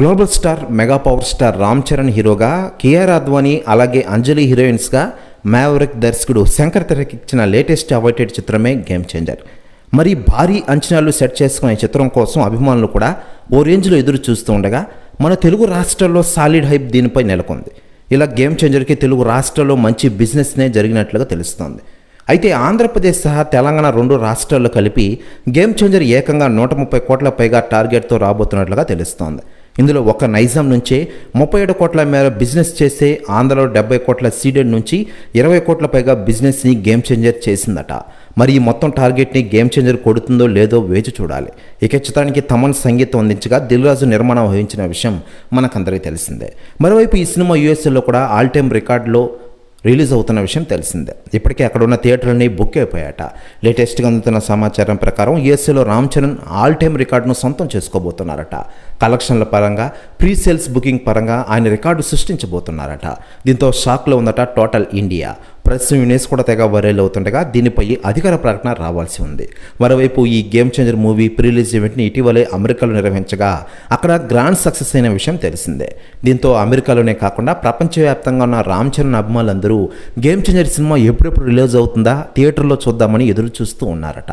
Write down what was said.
Global star mega power star Ram Charan హీరోగా కేఆర్ అద్వానీ అలాగే అంజలి హీరోయిన్స్గా maverick దర్శకుడు శంకర్ తెరకెక్కించిన లేటెస్ట్ అవైటెడ్ చిత్రమే గేమ్ చేంజర్. మరి భారీ అంచనాలు సెట్ చేసుకున్న ఈ చిత్రం కోసం అభిమానులు కూడా ఓ రేంజ్లో ఎదురు చూస్తూ ఉండగా మన తెలుగు రాష్ట్రాల్లో సాలిడ్ హైప్ దీనిపై నెలకొంది. ఇలా గేమ్ చేంజర్కి తెలుగు రాష్ట్రాల్లో మంచి బిజినెస్నే జరిగినట్లుగా తెలుస్తోంది. అయితే ఆంధ్రప్రదేశ్ సహా తెలంగాణ రెండు రాష్ట్రాల్లో కలిపి గేమ్ చేంజర్ ఏకంగా నూట ముప్పై కోట్ల పైగా టార్గెట్తో రాబోతున్నట్లుగా తెలుస్తోంది. ఇందులో ఒక నైజాం నుంచే ముప్పై ఏడు కోట్ల మేర బిజినెస్ చేసే ఆంధ్రలో డెబ్బై కోట్ల సీడెడ్ నుంచి ఇరవై కోట్ల పైగా బిజినెస్ని గేమ్ చేంజర్ చేసిందట. మరి ఈ మొత్తం టార్గెట్ని గేమ్ చేంజర్ కొడుతుందో లేదో వేచి చూడాలి. ఇక చిత్రానికి తమన్ సంగీతం అందించగా దిల్రాజు నిర్మాణం వహించిన విషయం మనకందరికీ తెలిసిందే. మరోవైపు ఈ సినిమా యూఎస్ఏలో కూడా ఆల్ టైమ్ రికార్డులో రిలీజ్ అవుతున్న విషయం తెలిసిందే. ఇప్పటికే అక్కడ ఉన్న థియేటర్ని బుక్ అయిపోయాట లేటెస్ట్గా అందుతున్న సమాచారం ప్రకారం ఏసీలో రామ్ చరణ్ ఆల్ టైమ్ రికార్డును సొంతం చేసుకోబోతున్నారట. కలెక్షన్ల పరంగా ప్రీ సేల్స్ బుకింగ్ పరంగా ఆయన రికార్డు సృష్టించబోతున్నారట. దీంతో షాక్లో ఉందట టోటల్ ఇండియా. ప్రస్తుతం యునేస్ కూడా తెగ వైరల్ అవుతుండగా దీనిపై అధికార ప్రకటన రావాల్సి ఉంది. మరోవైపు ఈ game changer movie pre release ఈవెంట్ని ఇటీవలే అమెరికాలో నిర్వహించగా అక్కడ గ్రాండ్ సక్సెస్ అయిన విషయం తెలిసిందే. దీంతో అమెరికాలోనే కాకుండా ప్రపంచవ్యాప్తంగా ఉన్న రామ్ చరణ్ అభిమానులందరూ గేమ్ చేంజర్ సినిమా ఎప్పుడెప్పుడు రిలీజ్ అవుతుందా థియేటర్లో చూద్దామని ఎదురు చూస్తూ ఉన్నారట.